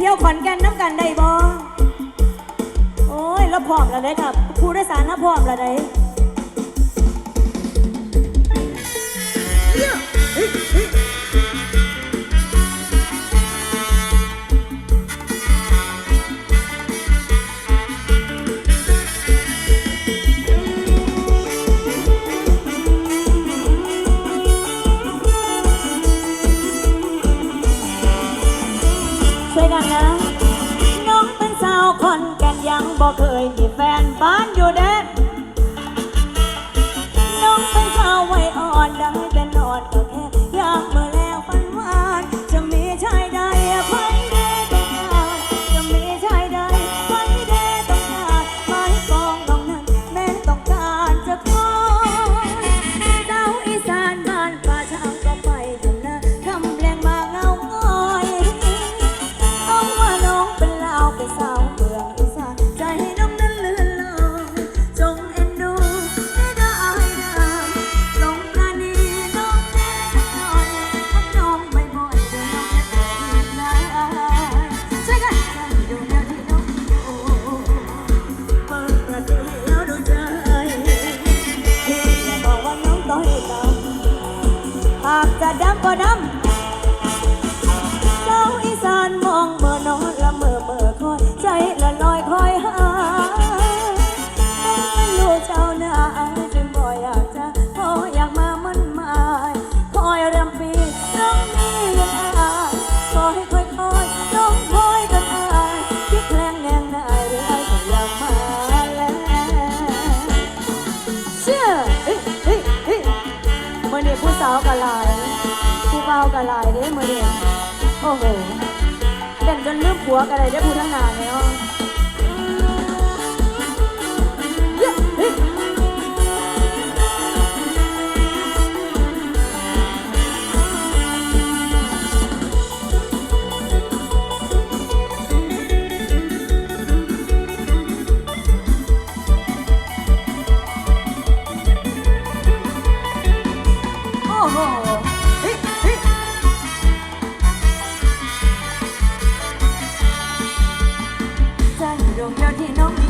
เที่ยวขอนแก่นน้ำกันได้บ่โอ้ยแล้วพร้อมแล้วเด้อครับผู้โดยสารน่ะพร้อมแล้วเด้ ช่วยกันนะ น้องเป็นสาวคนแก่นยังบ่เคยมีำหากจะดำก็ดำเจ้าอีสานมองเมื่อนอนละเมื่อเมื่อคอยใจละลอยคอยหาเป็นลูกเจ้าน้าจึงบ่อยากจะขออยากมามันหมายคอยรำปีน้องนี่ยังอายคอยคอยคอยน้องคอยกันอายคิดแรงแนงนายหรือไอ้ก็อยากมาแล้วเชื่อเฮ้ยเฮ้ยเฮ้ยเมื่อนี้ผู้สาวกะลายากะลายเด้มือเดียโอ้โหเด่นจนลืมผัวกันเลยได้พูดทั้งนานเลยอะ I don't know.